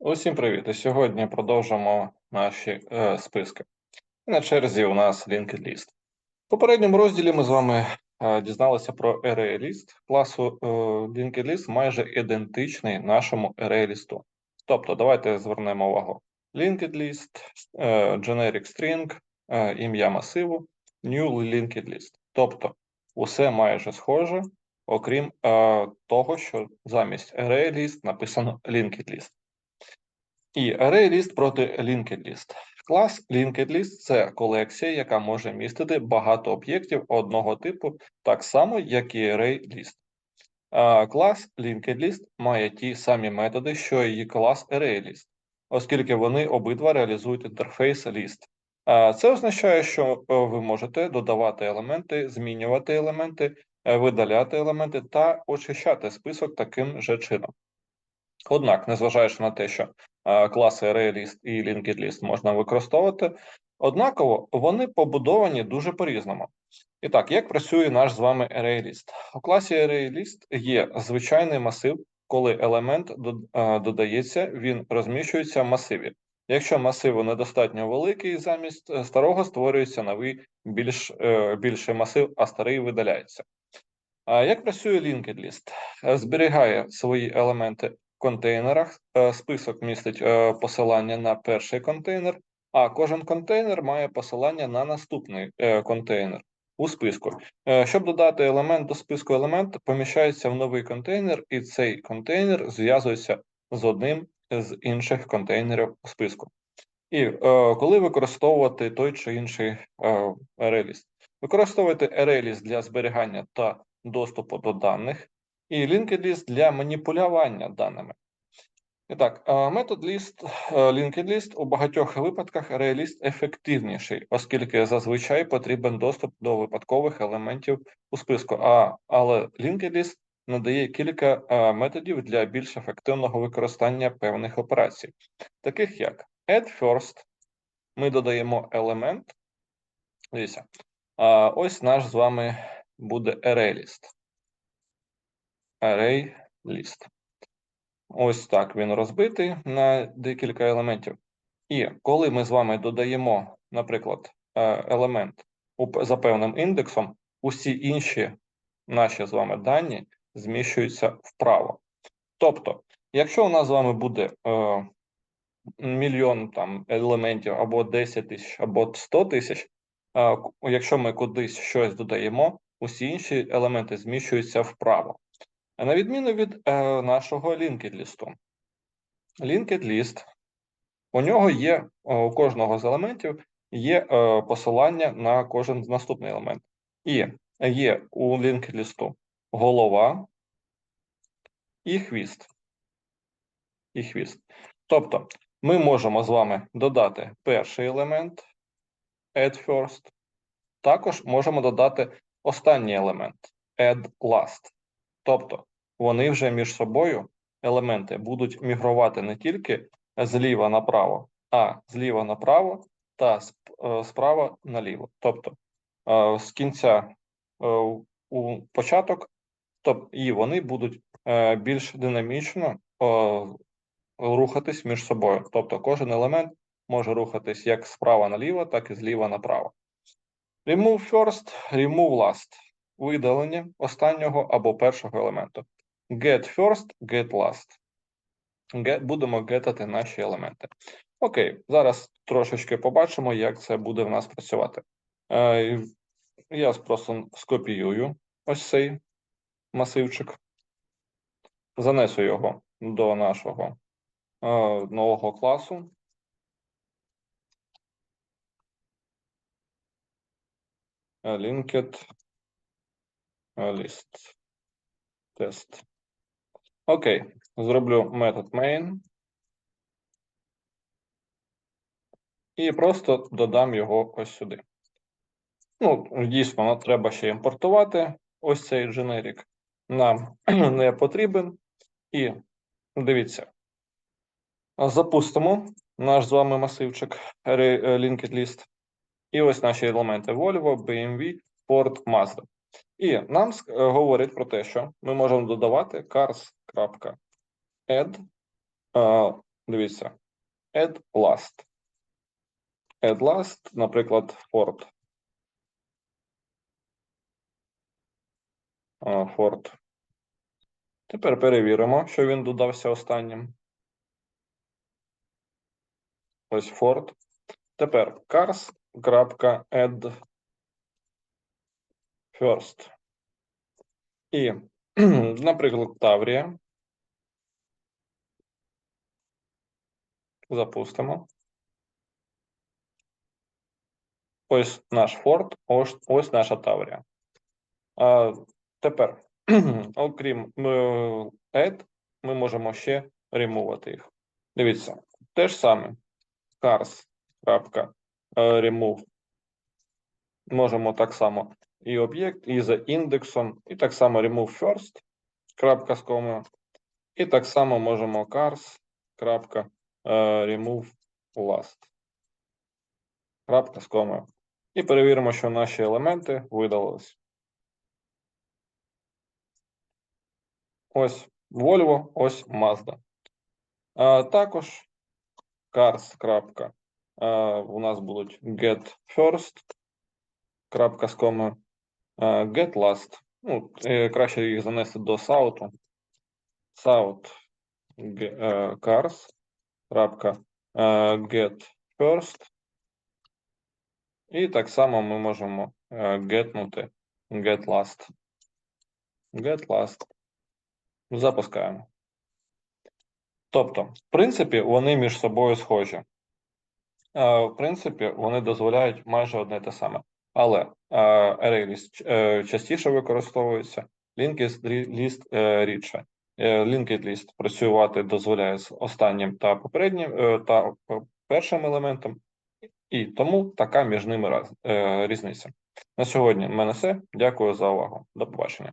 Усім привіт! І сьогодні продовжимо наші е, списки. На черзі у нас linked list. В попередньому розділі ми з вами е, дізналися про array list. Класу е, linked list майже ідентичний нашому array list. Тобто, давайте звернемо увагу: linked list, е, generic string, е, ім'я масиву, new linked list. Тобто, усе майже схоже, окрім е, того, що замість array list написано linked list. І ArrayList проти linked list. Клас linked list – це колекція, яка може містити багато об'єктів одного типу, так само, як і ArrayList. Клас linked list має ті самі методи, що і клас ArrayList, оскільки вони обидва реалізують інтерфейс list. Це означає, що е, ви можете додавати елементи, змінювати елементи, е, видаляти елементи та очищати список таким же чином. Однак, незважаючи на те, що е, класи ArrayList і LinkedList можна використовувати, однаково вони побудовані дуже по-різному. І так, як працює наш з вами ArrayList? У класі ArrayList є звичайний масив, коли елемент е, додається, він розміщується в масиві. Якщо масив недостатньо великий, замість е, старого створюється новий більш, більший масив, а старий видаляється. Як працює linked list? Зберігає свої елементи контейнерах. Е, список містить е, посилання на перший контейнер, а кожен контейнер має посилання на наступний е, контейнер у списку. Щоб додати елемент до списку елемент, поміщається в новий контейнер, і цей контейнер зв'язується з одним з інших контейнерів у списку. І е, коли використовувати той чи інший е? Використовуйте ArrayList для зберігання та доступу до даних, і linked list для маніпулювання даними. І так, метод list, linked list у багатьох випадках реаліст ефективніший, оскільки зазвичай потрібен доступ до випадкових елементів у списку. А, Але linked list надає кілька методів для більш ефективного використання певних операцій, таких як add first, ми додаємо елемент. Дивіться, ось наш з вами буде ArrayList array list. Ось так він розбитий на декілька елементів. І коли ми з вами додаємо, наприклад, е, елемент за певним індексом, усі інші наші з вами дані зміщуються вправо. Тобто, якщо у нас з вами буде е, мільйон там елементів або 10 тисяч, або 100 тисяч, е, якщо ми кудись щось додаємо, усі інші елементи зміщуються вправо. На відміну від е, нашого linked лісту. Linked list, у нього є, у кожного з елементів є е, посилання на кожен наступний елемент. І є у linked голова і хвіст. І хвіст. Тобто, ми можемо з вами додати перший елемент add first. Також можемо додати останній елемент add last. Тобто вони вже між собою елементи будуть мігрувати не тільки зліва направо, а зліва направо та е, справа наліво. Тобто е, з кінця е, у початок, і вони будуть більш динамічно рухатись між собою. Тобто кожен елемент може рухатись як справа наліво, так і зліва направо. Remove first, remove last видалення останнього або першого елементу. Get first, get last. Get, будемо гетати наші елементи. Окей, зараз трошечки побачимо, як це буде в нас працювати. Е, Я просто скопіюю ось цей масивчик, занесу його до нашого е, нового класу. Linked list test. Окей, зроблю метод main. І просто додам його ось сюди. Ну, дійсно, нам треба ще імпортувати. Ось цей generic нам не потрібен. І дивіться, запустимо наш з вами масивчик linked list. І ось наші елементи Volvo, BMW, Ford, Mazda. І нам говорить про те, що ми можемо додавати cars.add Дивіться, add last. Add last, наприклад, Ford. Ford. Тепер перевіримо, що він додався останнім. Ось Ford. Тепер cars.add first. І, наприклад, Таврія. Запустимо. Ось наш Ford, ось, ось наша Таврія. А, тепер, окрім е, add, ми можемо ще ремувати їх. Дивіться, те ж саме. cars.remove. Можемо так само і об'єкт, і за індексом, і так само remove first, крапка з комою. І так само можемо cars, крапка, е, remove last. Крапка з комою. І перевіримо, що наші елементи видалились. Ось Volvo, ось Mazda. А, також cars. крапка, у нас будуть get first, крапка з комою, get last. Ну, е, краще їх занести до south. South е, cars, крапка, е, get first. І так само ми можемо getнути get last. Get last. Запускаємо. Тобто, в принципі, вони між собою схожі. В принципі, вони дозволяють майже одне те саме. Але е, ArrayList е, частіше використовується, linked list е, рідше. Е, Linked list працювати дозволяє з останнім та попереднім е, та е, першим елементом, і тому така між ними е, різниця. На сьогодні в мене все. Дякую за увагу. До побачення.